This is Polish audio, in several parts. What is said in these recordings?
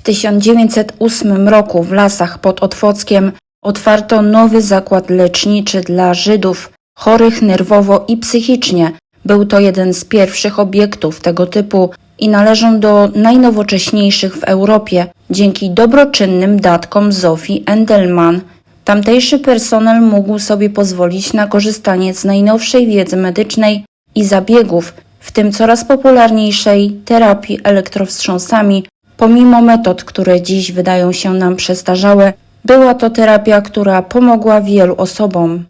W 1908 roku w lasach pod Otwockiem otwarto nowy zakład leczniczy dla Żydów chorych nerwowo i psychicznie. Był to jeden z pierwszych obiektów tego typu i należą do najnowocześniejszych w Europie dzięki dobroczynnym datkom Zofii Endelman. Tamtejszy personel mógł sobie pozwolić na korzystanie z najnowszej wiedzy medycznej i zabiegów, w tym coraz popularniejszej terapii elektrowstrząsami, pomimo metod, które dziś wydają się nam przestarzałe, była to terapia, która pomogła wielu osobom.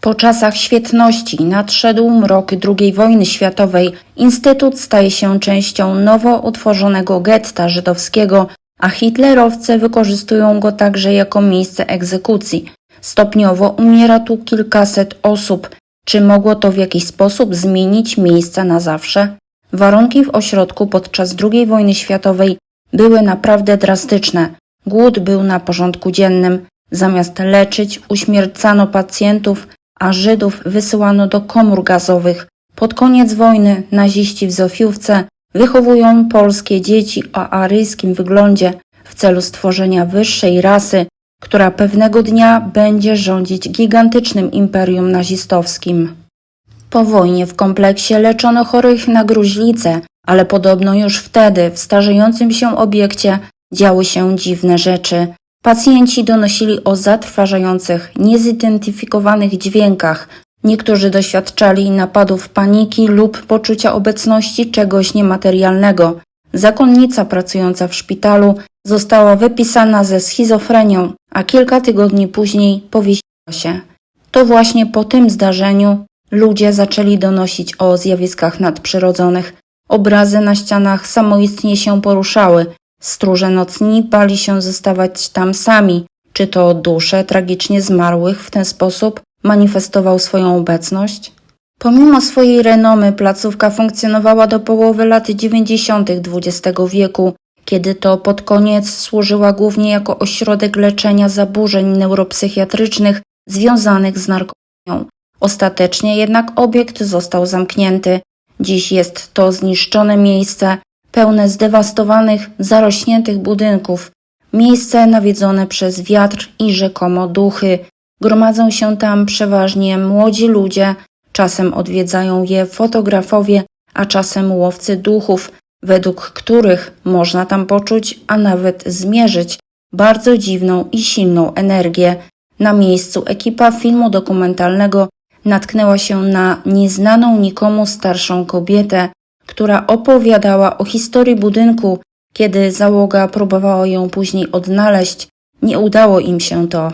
Po czasach świetności nadszedł mrok II wojny światowej. Instytut staje się częścią nowo utworzonego getta żydowskiego, a hitlerowcy wykorzystują go także jako miejsce egzekucji. Stopniowo umiera tu kilkaset osób. Czy mogło to w jakiś sposób zmienić miejsca na zawsze? Warunki w ośrodku podczas II wojny światowej były naprawdę drastyczne. Głód był na porządku dziennym. Zamiast leczyć, uśmiercano pacjentów, a Żydów wysyłano do komór gazowych. Pod koniec wojny naziści w Zofiówce wychowują polskie dzieci o aryjskim wyglądzie w celu stworzenia wyższej rasy, która pewnego dnia będzie rządzić gigantycznym imperium nazistowskim. Po wojnie w kompleksie leczono chorych na gruźlicę, ale podobno już wtedy w starzejącym się obiekcie działy się dziwne rzeczy. Pacjenci donosili o zatrważających, niezidentyfikowanych dźwiękach. Niektórzy doświadczali napadów paniki lub poczucia obecności czegoś niematerialnego. Zakonnica pracująca w szpitalu została wypisana ze schizofrenią, a kilka tygodni później powiesiła się. To właśnie po tym zdarzeniu ludzie zaczęli donosić o zjawiskach nadprzyrodzonych. Obrazy na ścianach samoistnie się poruszały. Stróże nocni bali się zostawać tam sami. Czy to dusze tragicznie zmarłych w ten sposób manifestował swoją obecność? Pomimo swojej renomy placówka funkcjonowała do połowy lat 90. XX wieku, kiedy to pod koniec służyła głównie jako ośrodek leczenia zaburzeń neuropsychiatrycznych związanych z narkomanią. Ostatecznie jednak obiekt został zamknięty. Dziś jest to zniszczone miejsce, pełne zdewastowanych, zarośniętych budynków, miejsce nawiedzone przez wiatr i rzekomo duchy. Gromadzą się tam przeważnie młodzi ludzie, czasem odwiedzają je fotografowie, a czasem łowcy duchów, według których można tam poczuć, a nawet zmierzyć bardzo dziwną i silną energię. Na miejscu ekipa filmu dokumentalnego natknęła się na nieznaną nikomu starszą kobietę, która opowiadała o historii budynku. Kiedy załoga próbowała ją później odnaleźć, nie udało im się to.